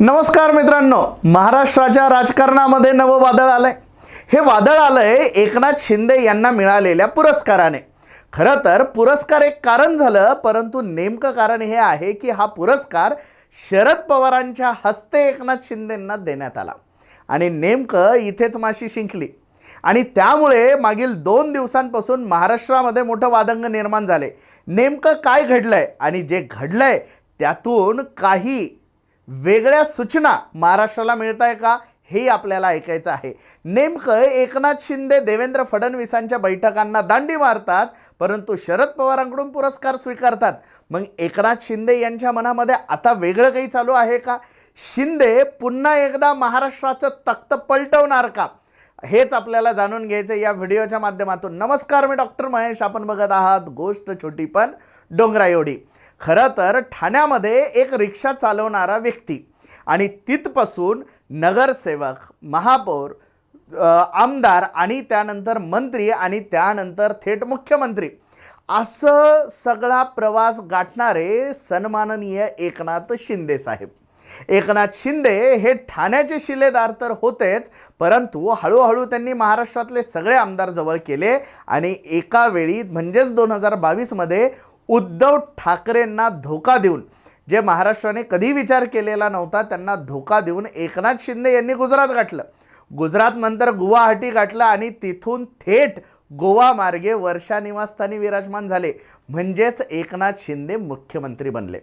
नमस्कार मित्रांनो महाराष्ट्राच्या राजकारणामध्ये नवं वादळ आलंय. हे वादळ आलंय एकनाथ शिंदे यांना मिळालेल्या पुरस्काराने. खरं तर पुरस्कार एक कारण झालं परंतु नेमकं कारण हे आहे की हा पुरस्कार शरद पवारांच्या हस्ते एकनाथ शिंदेंना देण्यात आला. आणि नेमकं इथेच माशी शिंकली. आणि त्यामुळे मागील दोन दिवसांपासून महाराष्ट्रामध्ये मोठं वादंग निर्माण झाले. नेमकं काय घडलंय आणि जे घडलंय त्यातून काही वेगळ्या सूचना महाराष्ट्राला मिळत आहे का? हे आपल्याला ऐकायचं आहे. नेमकं एकनाथ शिंदे देवेंद्र फडणवीसांच्या बैठकांना दांडी मारतात परंतु शरद पवारांकडून पुरस्कार स्वीकारतात. मग एकनाथ शिंदे यांच्या मनामध्ये आता वेगळं काही चालू आहे का? शिंदे पुन्हा एकदा महाराष्ट्राचं तख्त पलटवणार का? हेच आपल्याला जाणून घ्यायचं या व्हिडिओच्या माध्यमातून. नमस्कार मी डॉक्टर महेश. आपण बघत आहात गोष्ट छोटी पण डोंगरा एवढी खरं तर ठाण्यामध्ये एक रिक्षा चालवणारा व्यक्ती आणि तिथपासून नगरसेवक महापौर आमदार आणि त्यानंतर मंत्री आणि त्यानंतर थेट मुख्यमंत्री असं सगळा प्रवास गाठणारे सन्माननीय एकनाथ शिंदे साहेब. एकनाथ शिंदे हे ठाण्याचे शिलेदार तर होतेच परंतु हळूहळू त्यांनी महाराष्ट्रातले सगळे आमदार जवळ केले आणि एका वेळी म्हणजेच दोन हजार बावीसमध्ये उद्धव ठाकरेंना धोका देऊन जे महाराष्ट्राने कधी विचार केलेला नव्हता त्यांना धोका देऊन एकनाथ शिंदे यांनी गुजरात गाठलं. गुजरात नंतर गुवाहाटी गाठलं आणि तिथून थेट गोवा मार्गे वर्षा निवासस्थानी विराजमान झाले. म्हणजेच एकनाथ शिंदे मुख्यमंत्री बनले.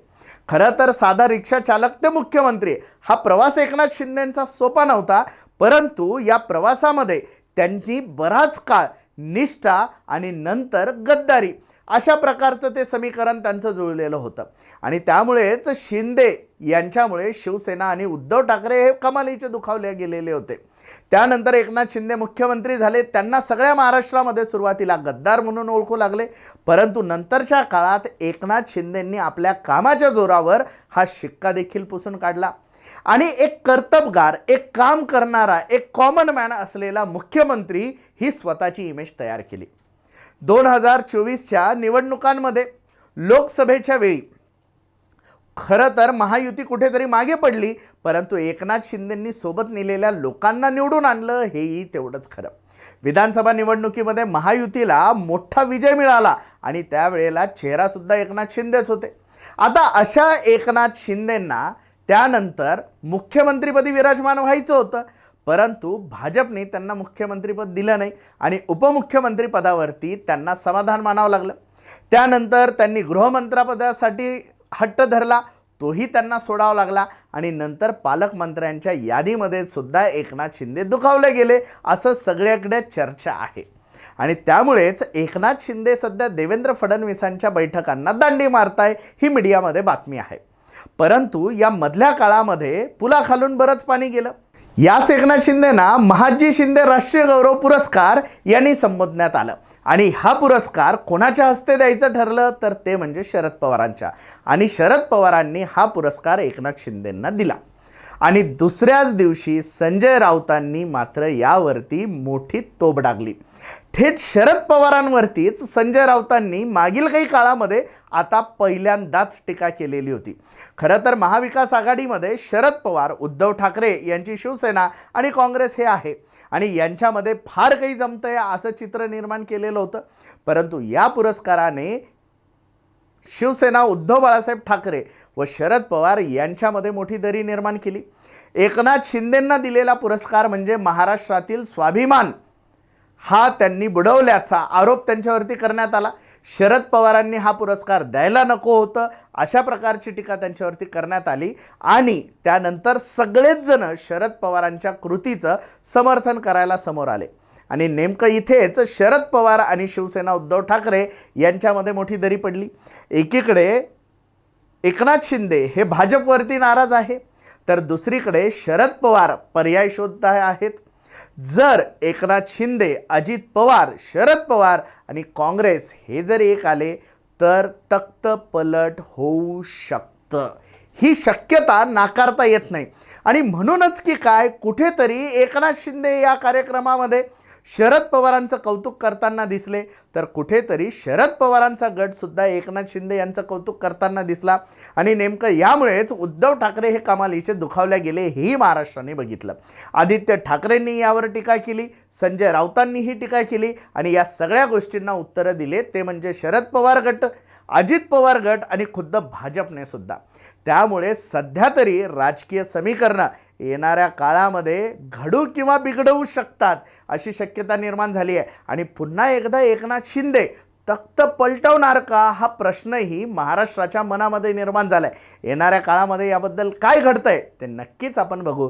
खरं तर साधा रिक्षा चालक ते मुख्यमंत्री. हा प्रवास एकनाथ शिंदेंचा सोपा नव्हता परंतु या प्रवासामध्ये त्यांची बराच काळ निष्ठा आणि नंतर गद्दारी. अशा प्रकारचं ते समीकरण त्यांचं जुळलेलं होतं. आणि त्यामुळेच शिंदे यांच्यामुळे शिवसेना आणि उद्धव ठाकरे हे कमालीचे दुखावले गेलेले होते. त्यानंतर एकनाथ शिंदे मुख्यमंत्री झाले. त्यांना सगळ्या महाराष्ट्रामध्ये सुरुवातीला गद्दार म्हणून ओळखू लागले. परंतु नंतरच्या काळात एकनाथ शिंदेंनी आपल्या कामाच्या जोरावर हा शिक्का देखील पुसून काढला. आणि एक कर्तबगार एक काम करणारा एक कॉमन मॅन असलेला मुख्यमंत्री ही स्वतःची इमेज तयार केली. दोन हजार चोवीसच्या निवडणुकांमध्ये लोकसभेच्या वेळी खरं तर महायुती कुठेतरी मागे पडली परंतु एकनाथ शिंदेंनी सोबत नेलेल्या लोकांना निवडून आणलं हेही तेवढंच खरं. विधानसभा निवडणुकीमध्ये महायुतीला मोठा विजय मिळाला आणि त्यावेळेला चेहरासुद्धा एकनाथ शिंदेच होते. आता अशा एकनाथ शिंदेंना त्यानंतर मुख्यमंत्रीपदी विराजमान व्हायचं होतं. परंतु भाजपने त्यांना मुख्यमंत्रीपद दिलं नाही आणि उपमुख्यमंत्रीपदावरती त्यांना समाधान मानावं लागलं. त्यानंतर त्यांनी गृहमंत्रापदासाठी हट्ट धरला तोही त्यांना सोडावा लागला आणि नंतर पालकमंत्र्यांच्या यादीमध्ये सुद्धा एकनाथ शिंदे दुखावले गेले असं सगळ्याकडे चर्चा आहे. आणि त्यामुळेच एकनाथ शिंदे सध्या देवेंद्र फडणवीसांच्या बैठकांना दांडी मारताय ही मीडियामध्ये बातमी आहे. परंतु या मधल्या काळामध्ये पुलाखालून बरंच पाणी गेलं. याच एकनाथ शिंदेना महाजी शिंदे राष्ट्रीय गौरव पुरस्कार यांनी संबोधण्यात आलं. आणि हा पुरस्कार कोणाच्या हस्ते द्यायचं ठरलं? तर ते म्हणजे शरद पवारांच्या. आणि शरद पवारांनी हा पुरस्कार एकनाथ शिंदेंना दिला. आणि दुसऱ्याच दिवशी संजय राऊतांनी मात्र यावरती मोठी तोब डागली. थेट शरद पवारांवरतीच संजय राऊतांनी मागील काही काळामध्ये आता पहिल्यांदाच टीका केलेली होती. खरं तर महाविकास आघाडीमध्ये शरद पवार उद्धव ठाकरे यांची शिवसेना आणि काँग्रेस हे आहे. आणि यांच्यामध्ये फार काही जमतंय असं चित्र निर्माण केलेलं होतं. परंतु या पुरस्काराने शिवसेना उद्धव बाळासाहेब ठाकरे व शरद पवार यांच्यामध्ये मोठी दरी निर्माण केली. एकनाथ शिंदेंना दिलेला पुरस्कार म्हणजे महाराष्ट्रातील स्वाभिमान. हा त्यांनी बुडवल्याचा आरोप त्यांच्यावरती करण्यात आला. शरद पवारांनी हा पुरस्कार द्यायला नको होतं अशा प्रकारची टीका त्यांच्यावरती करण्यात आली आणि त्यानंतर सगळेच जण शरद पवारांच्या कृतीचं समर्थन करायला समोर आले. आणि नेमकं इथेच शरद पवार आणि शिवसेना उद्धव ठाकरे यांच्यामध्ये मोठी दरी पडली. एकीकडे एकनाथ शिंदे हे भाजपवरती नाराज आहे तर दुसरीकडे शरद पवार पर्याय शोधत आहेत. जर एकनाथ शिंदे अजित पवार शरद पवार आणि काँग्रेस हे जर एक आले तर तख्त पलट होऊ शकतं. ही शक्यता नाकारता येत नाही. आणि म्हणूनच की काय कुठेतरी एकनाथ शिंदे या कार्यक्रमामध्ये शरद पवारांचं कौतुक करताना दिसले. तर कुठेतरी शरद पवारांचा गटसुद्धा एकनाथ शिंदे यांचं कौतुक करताना दिसला. आणि नेमकं यामुळेच उद्धव ठाकरे हे कमालीचे दुखावल्या गेले हेही महाराष्ट्राने बघितलं. आदित्य ठाकरेंनी यावर टीका केली संजय राऊतांनीही टीका केली आणि या सगळ्या गोष्टींना उत्तरं दिले. ते म्हणजे शरद पवार गट अजित पवार गट आणि खुद्द भाजपने सुद्धा. त्यामुळे सध्या तरी राजकीय समीकरणं येणाऱ्या काळामध्ये घडू किंवा बिघडवू शकतात अशी शक्यता निर्माण झाली आहे. आणि पुन्हा एकदा एकनाथ शिंदे तख्त पलटवणार का हा प्रश्नही महाराष्ट्राच्या मनामध्ये निर्माण झाला आहे येणाऱ्या काळामध्ये याबद्दल काय घडतंय ते नक्कीच आपण बघू.